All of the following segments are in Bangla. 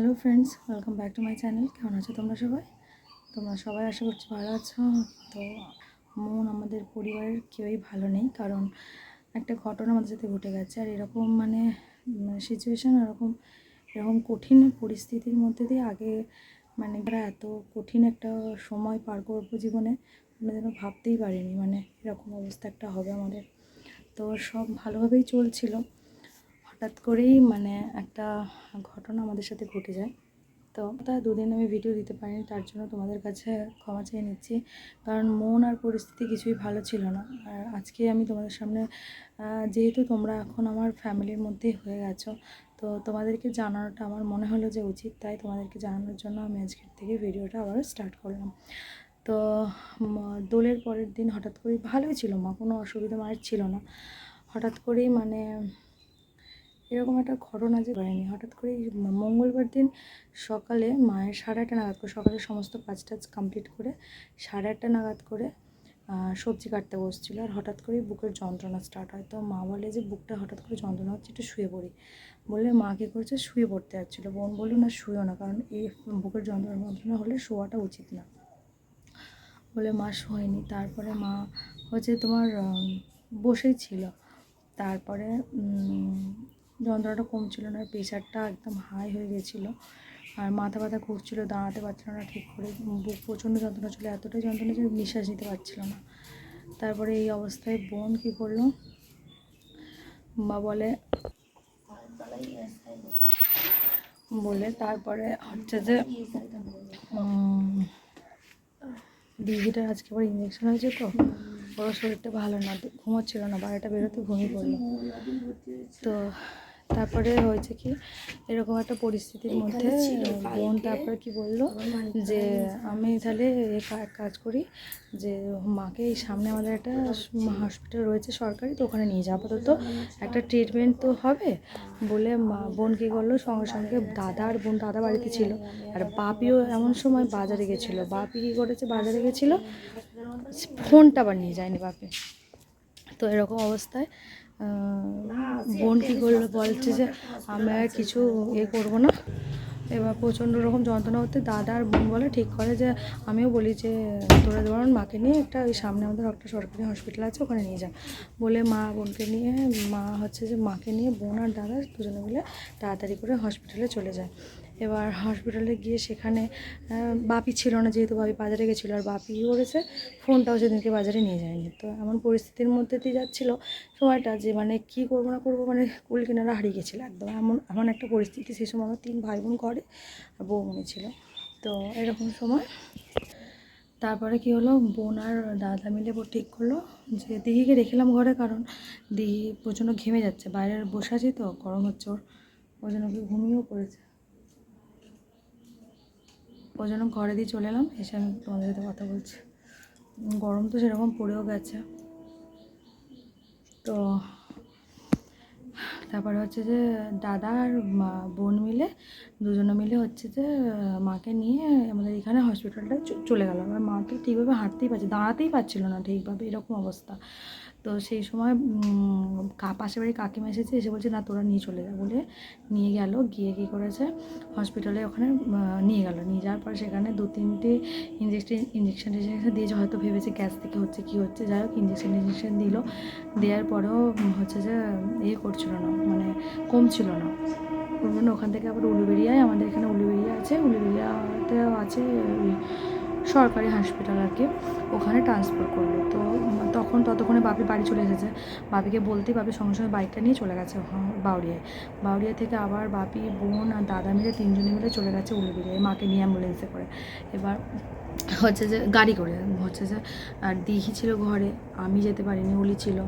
Hello friends welcome back to my channel কেমন আছো তোমরা সবাই? তোমরা সবাই আশা করছি ভালো আছো। তো মন আমাদের পরিবারের কেউই ভালো নেই, কারণ একটা ঘটনা আমাদের সাথে ঘটে গেছে। আর এরকম মানে সিচুয়েশান এরকম এরকম কঠিন পরিস্থিতির মধ্যে দিয়ে আগে মানে আমরা এত কঠিন একটা সময় পার করব জীবনে, আমরা যেন ভাবতেই পারিনি। মানে এরকম অবস্থা একটা হবে আমাদের। তো সব ভালোভাবেই চলছিল। হঠাৎ করেই মানে একটা ঘটনা আমাদের সাথে ঘটে যায়। তো তা দুদিন আমি ভিডিও দিতে পারিনি, তার জন্য তোমাদের কাছে ক্ষমা চেয়ে নিচ্ছি। কারণ মন আর পরিস্থিতি কিছুই ভালো ছিল না। আর আজকে আমি তোমাদের সামনে যেহেতু তোমরা এখন আমার ফ্যামিলির মধ্যেই হয়ে গেছো, তো তোমাদেরকে জানানোটা আমার মনে হলো যে উচিত। তাই তোমাদেরকে জানানোর জন্য আমি আজকের থেকে ভিডিওটা আবার স্টার্ট করলাম। তো দোলের পরের দিন হঠাৎ করেই ভালোই ছিল মা, কোনো অসুবিধা মায়ের ছিল না। হঠাৎ করেই মানে এরকম একটা ঘটনা যে হয়নি হঠাৎ করে মঙ্গলবার দিন সকালে মায়ের সাড়ে আটটা নাগাদ করে সকালে সমস্ত কাজ টাজ কমপ্লিট করে সাড়ে আটটা নাগাদ করে সবজি কাটতে বসছিল। আর হঠাৎ করেই বুকের যন্ত্রণা স্টার্ট হয়। তো মা বলে যে, বুকটা হঠাৎ করে যন্ত্রণা হচ্ছে, একটু শুয়ে পড়ি। বলে মা কী করছে? শুয়ে পড়তে যাচ্ছিল। বোন বলল, না শুয়েও না, কারণ এই বুকের যন্ত্রণা যন্ত্রণা হলে শোয়াটা উচিত না। বলে, মা, শোয়নি। তারপরে মা হচ্ছে তোমার বসেই ছিল। তারপরে যন্ত্রণাটা কমছিল না প্রেশারটা একদম হাই হয়ে গেছিল। আর মাথা ব্যথা ঘুরছিল দাঁড়াতে পারছিল না ঠিক করে। বুক প্রচণ্ড যন্ত্রণা ছিল, এতটাই যন্ত্রণা যে নিঃশ্বাস নিতে পারছিল না। তারপরে এই অবস্থায় বোন কী করল? মা বলে বলে তারপরে হচ্ছে যে দিদিটার আজকে আবার ইঞ্জেকশন হয়েছে তো, ওর শরীরটা ভালো না, ঘুমোচ্ছিল না বারোটা বেরোতে ঘুমিয়ে পড়ল। তো তারপরে হয়েছে কি এরকম একটা পরিস্থিতির মধ্যে বোন তারপরে কি বলল যে আমি তাহলে এক কাজ করি যে মাকে এই সামনে আমাদের একটা হসপিটাল রয়েছে সরকারি তো ওখানে নিয়ে যাব। আপাতত একটা ট্রিটমেন্ট তো হবে বলে মা বোন কী করল সঙ্গে সঙ্গে দাদা আর বোন দাদা বাড়িতে ছিল। আর বাপিও এমন সময় বাজারে গেছিল। বাপি কী করেছে বাজারে গেছিল ফোনটা আবার নিয়ে যায়নি বাপি। তো এরকম অবস্থায় বোন কী করল বলছে যে আমরা আর কিছু এ করব না। এবার প্রচণ্ড রকম যন্ত্রণা হতে দাদা আর বোন বলে ঠিক করে যে আমিও বলি যে তোরা যেমন মাকে নিয়ে একটা ওই সামনে আমাদের একটা সরকারি হসপিটাল আছে ওখানে নিয়ে যা। বলে মা বোনকে নিয়ে মা হচ্ছে যে মাকে নিয়ে বোন আর দাদা দুজনে মিলে তাড়াতাড়ি করে হসপিটালে চলে যায়। এবার হসপিটালে গিয়ে সেখানে বাপি ছিল না যেহেতু বাপি বাজারে গেছিল আর বাপি করেছে ফোনটাও সেদিনকে বাজারে নিয়ে যায়নি। তো এমন পরিস্থিতির মধ্যে দিয়ে যাচ্ছিল সময়টা যে মানে কী করব না করব মানে কুল কিনারা হারিয়ে গেছিল একদম। এমন এমন একটা পরিস্থিতি সেই সময় আমার তিন ভাই বোন ঘরে আর বৌমনি ছিল। তো এরকম সময় তারপরে কি হলো? বোন আর দাদা মিলে ঠিক করল যে দিঘিকে রেখেলাম ঘরে কারণ দিঘি প্রচণ্ড ঘেমে যাচ্ছে। বাইরে বসে আছি তো, গরম হচ্ছে ওর। ওই জন্য ঘুমিয়েও পড়েছে। ওই জন্য ঘরে দিয়ে চলে এলাম, এসে আমি তোমাদের সাথে কথা বলছি। গরম তো সেরকম পড়েও গেছে। তো তারপরে হচ্ছে যে দাদা আর বোন মিলে, দুজনে মিলে হচ্ছে যে মাকে নিয়ে আমাদের এখানে হসপিটালটা চলে গেল আমার মা তো ঠিকভাবে হাঁটতেই পারছে, দাঁড়াতেই পারছিল না ঠিকভাবে, এরকম অবস্থা। তো সেই সময় পাশের বাড়ি কাকিমা এসেছে, এসে বলছে, না, তোরা নিয়ে চলে যা। বলে নিয়ে গেল, গিয়ে কী করেছে হসপিটালে ওখানে নিয়ে গেল। নিয়ে যাওয়ার পর সেখানে দু, তিনটে ইঞ্জেকশন ইঞ্জেকশন টিঞ্জেকশন দিয়েছে, হয়তো ভেবেছে গ্যাস থেকে হচ্ছে কী হচ্ছে, যাই হোক ইঞ্জেকশন ইঞ্জেকশন দিল। দেওয়ার পরেও হচ্ছে যে ইয়ে করছিল না মানে কমছিল না। ওখান থেকে আবার উলুবেরিয়ায়, আমাদের এখানে উলুবেরিয়া আছে উলুবেরিয়াতে আছে, ওই সরকারি হসপিটাল আর কি, ওখানে ট্রান্সফার করল। তো তখন ততক্ষণে বাপি বাড়ি চলে এসেছে। বাপিকে বলতেই বাপি সঙ্গে সঙ্গে বাইকটা নিয়ে চলে গেছে ওখানে বাউরিয়ায় বাউরিয়া থেকে আবার বাপি, বোন আর দাদা মিলে তিনজনে মিলে চলে গেছে উলুবেরিয়ায় মাকে নিয়ে অ্যাম্বুলেন্সে করে। এবার হচ্ছে যে গাড়ি করে, হচ্ছে যে, আর দিঘি ছিল ঘরে, আমি যেতে পারিনি অলি ছিল।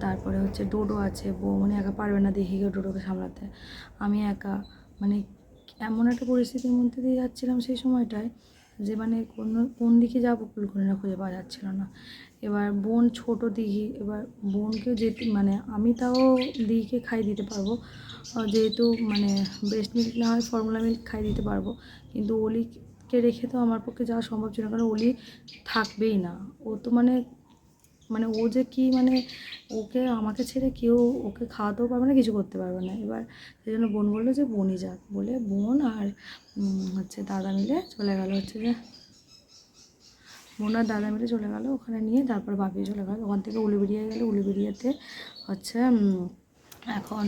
তারপরে হচ্ছে ডোডো আছে, বউ মানে একা পারবে না দিঘিকে ডোডোকে সামলাতে। আমি একা মানে এমন একটা পরিস্থিতির মধ্যে দিয়ে যাচ্ছিলাম সেই সময়টায় যে মানে কোন কোন দিকে যাব কুলকুনিরা খুঁজে পাওয়া যাচ্ছিল না। এবার বোন ছোট দিঘি, এবার বোনকেও যেতে মানে আমি তাও দিঘিকে খাই দিতে পারব। যেহেতু মানে ব্রেস্ট মিল্ক না হয় ফর্মুলা মিল্ক খাই দিতে পারব। কিন্তু অলিকে রেখে তো আমার পক্ষে যাওয়া সম্ভব ছিল কারণ অলি থাকবেই না। ও তো মানে মানে ও যে কি মানে ওকে, আমাকে ছেড়ে কেউ ওকে খাওয়াতেও পারবে না, কিছু করতে পারবে না। এবার সেই জন্য বোন বলল যে, বোনই যাক। বলে বোন আর হচ্ছে দাদা মিলে চলে গেল হচ্ছে যে, বোন আর দাদা মিলে চলে গেল ওখানে নিয়ে, তারপর বাপি চলে গেল। ওখান থেকে উলুবেরিয়া গেল। উলুবেরিয়াতে হচ্ছে এখন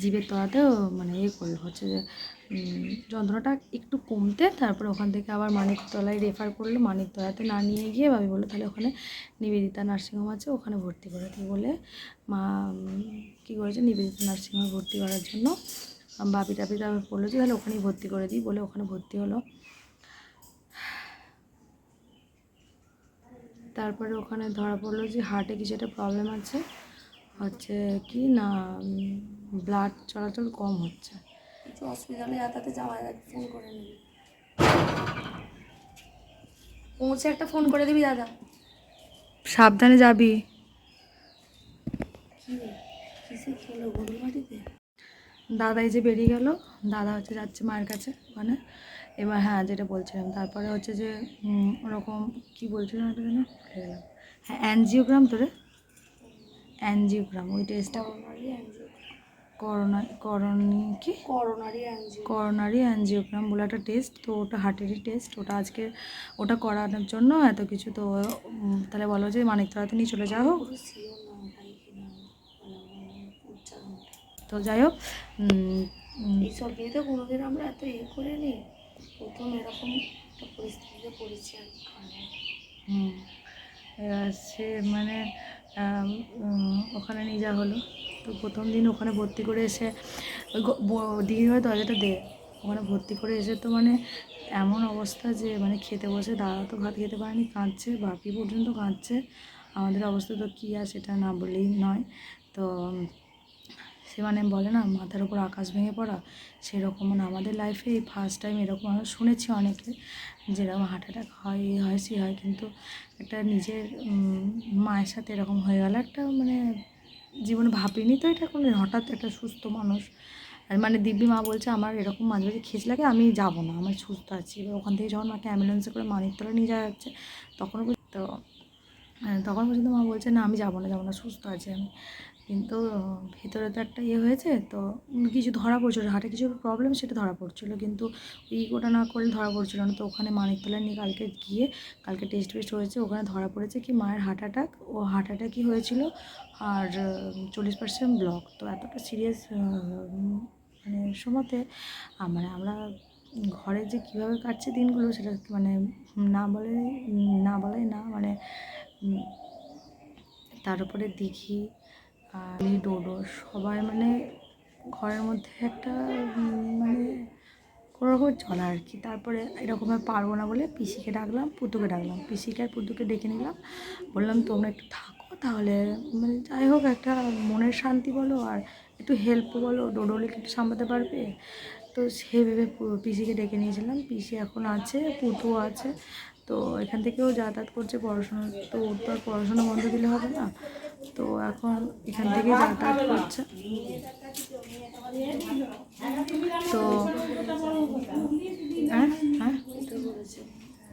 জীবের তলাতেও মানে ইয়ে করল হচ্ছে যে যন্ত্রণাটা একটু কমতে তারপরে ওখান থেকে আবার মানিকতলায় রেফার করল। মানিকতলাতে না নিয়ে গিয়ে ভাবি বলল, তাহলে ওখানে নিবেদিতা নার্সিংহোম আছে, ওখানে ভর্তি করে দিই। বলে মা কী করেছে, নিবেদিতা নার্সিংহোমে ভর্তি করার জন্য বাপি টাপি তারপর বলল যে, তাহলে ওখানেই ভর্তি করে দিই। বলে ওখানে ভর্তি হলো। তারপরে ওখানে ধরা পড়ল যে হার্টে কিছু একটা প্রবলেম আছে। হচ্ছে কি না ব্লাড চলাচল কম হচ্ছে। হসপিটালে যাতায়াতে যাওয়া যায় ফোন করে নিবি। পৌঁছে একটা ফোন করে দিবি দাদা। সাবধানে যাবি। দাদা এই যে বেরিয়ে গেল দাদা হচ্ছে যাচ্ছে মায়ের কাছে মানে এবার হ্যাঁ যেটা বলছিলাম তারপরে হচ্ছে যে ওরকম কি বলছিলাম একটা যেন? ভুলে গেলাম। হ্যাঁ অ্যানজিওগ্রাম তোরে? অ্যানজিওগ্রাম ওই টেস্টটা করোনা কি? করোনারি করোনারি অ্যানজিওগ্রাম বলে একটা টেস্ট তো ওটা হার্টেরই টেস্ট ওটা আজকে ওটা করানোর জন্য এত কিছু তো তাহলে বলো যে মানিকতলাতে নিয়ে চলে যাও উচ্চারণটা তো যাই হোক এইসব নিয়ে তো কোনোদিন আমরা এত ইয়ে করিনি প্রথম এরকম একটা পরিস্থিতিতে পড়েছি হুম সে মানে ওখানে নিয়ে যাওয়া হলো। তো প্রথম দিন ওখানে ভর্তি করে এসে দিঘির হয়ে দরজাটা দে, ওখানে ভর্তি করে এসে তো মানে এমন অবস্থা যে মানে খেতে বসে দাদা তো ভাত খেতে পারেনি, কাঁদছে, বাপি পর্যন্ত কাঁদছে, আমাদের অবস্থা তো কী আর সেটা না বললেই নয়। তো, সে মানে বলে না, মাথার উপর আকাশ ভেঙে পড়া, সেরকম মানে আমাদের লাইফে এই ফার্স্ট টাইম এরকম আমরা শুনেছি অনেকে, যেরকম হার্ট অ্যাটাক হয় হয়, সে হয়, কিন্তু একটা নিজের মায়ের সাথে এরকম হয়ে গেল, একটা মানে জীবনে ভাবিনি তো এটা কোনো হঠাৎ একটা সুস্থ মানুষ। আর মানে দিব্যি মা বলছে, আমার এরকম মাঝে মাঝে খেস লাগে, আমি যাব না আমার সুস্থ আছি। এবার ওখান থেকে যখন মাকে অ্যাম্বুলেন্সে করে মানিকতলা নিয়ে যাওয়া যাচ্ছে তখন তো তখন পর্যন্ত মা বলছে, না, আমি যাব না যাব না, সুস্থ আছি আমি। কিন্তু ভিতরে তো একটা ইয়ে হয়েছে, তো কিছু ধরা পড়ছিল, হাটে কিছু প্রবলেম সেটা ধরা পড়ছিল, কিন্তু ইগোটা না করলে ধরা পড়ছিল না, তো ওখানে মানিকতলা নিয়ে কালকে গিয়ে, কালকে টেস্ট ফেস্ট হয়েছে, ওখানে ধরা পড়েছে কি মায়ের হার্ট অ্যাটাক ও হার্ট অ্যাটাকই হয়েছিল, আর চল্লিশ পার্সেন্ট ব্লক তো এতটা সিরিয়াস মানে সময়তে মানে আমরা ঘরে যে কীভাবে কাটছে দিনগুলো সেটা মানে না বলে না বলে না মানে তার উপরে দিঘি আর ডোডো সবাই মানে ঘরের মধ্যে একটা মানে কোনো রকম চলা আর কি। তারপরে এরকমভাবে পারব না বলে পিসিকে ডাকলাম, পুতুকে ডাকলাম। পিসিকে আর পুতুকে ডেকে নিলাম। বললাম, তোমরা একটু থাকো তাহলে মানে যাই হোক, একটা মনের শান্তি বলো আর একটু হেল্প বলো। ডোডোলিকে একটু সামলাতে পারবে? তো সে ভেবে পিসিকে ডেকে নিয়েছিলাম। পিসি এখন আছে, পুতুও আছে। তো এখান থেকেও যাতায়াত করছে পড়াশোনা, তো ওর তো আর পড়াশোনা বন্ধ দিলে হবে না। তো এখন এখান থেকে যাতায়াত করছে। তো হ্যাঁ হ্যাঁ?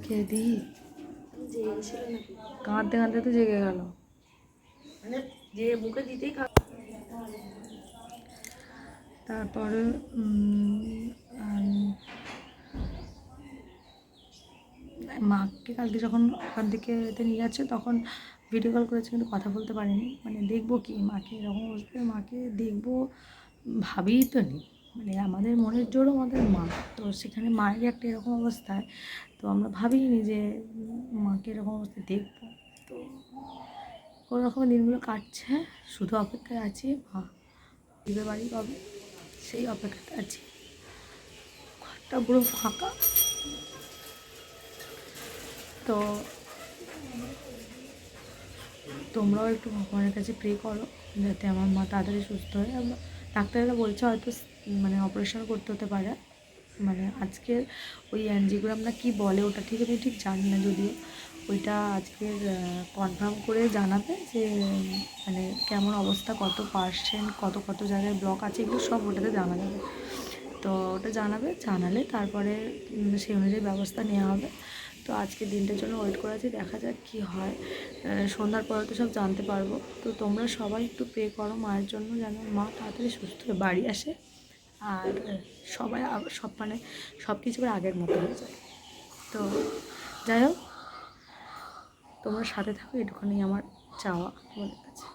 এটা দিই যে ছিল কাঁদতে কাঁদতে তো জেগে গেল। তারপরে মাকে কালকে যখন ওখান থেকে এতে নিয়ে যাচ্ছে, তখন ভিডিও কল করেছে, কিন্তু কথা বলতে পারিনি। মানে দেখব কি, মাকে এরকম বসবে, মাকে দেখব, ভাবিই তো নি মানে আমাদের মনের জোরও আমাদের মা। তো সেখানে মায়ের একটা এরকম অবস্থায় তো আমরা ভাবিনি যে মাকে এরকম অবস্থায় দেখব। তো কোনো রকম দিনগুলো কাটছে, শুধু অপেক্ষায় আছি, মা দিবে বাড়ি কবে? সেই অপেক্ষাতে আছি। ঘরটা পুরো ফাঁকা। তো তোমরাও একটু ভগবানের কাছে প্রে করো, যাতে আমার মা তাড়াতাড়ি সুস্থ হয়। ডাক্তাররা বলছে হয়তো মানে অপারেশন করতে হতে পারে। মানে আজকের ওই অ্যানজিওগ্রাম না কি বলে ওটা ঠিক আমি ঠিক জানি না যদিও। ওইটা আজকের কনফার্ম করে জানাবে যে মানে কেমন অবস্থা, কত পার্সেন্ট কত কত জায়গায় ব্লক আছে, এগুলো সব ওটাতে জানা যাবে। তো ওটা জানাবে, জানালে তারপরে সেই অনুযায়ী ব্যবস্থা নেওয়া হবে। তো আজকে দিনটার জন্য ওয়েট করে আছি, দেখা যাক কী হয়। সন্ধ্যার পরে তো সব জানতে পারব। তো তোমরা সবাই একটু প্রে করো মায়ের জন্য যেন মা তাড়াতাড়ি সুস্থ হয়ে বাড়ি আসে। আর সবাই সব মানে সব কিছু আবার আগের মতো হয়ে যায়। তো যাই হোক, তোমরা সাথে থাকো এটুখানি আমার চাওয়া তোমাদের কাছে।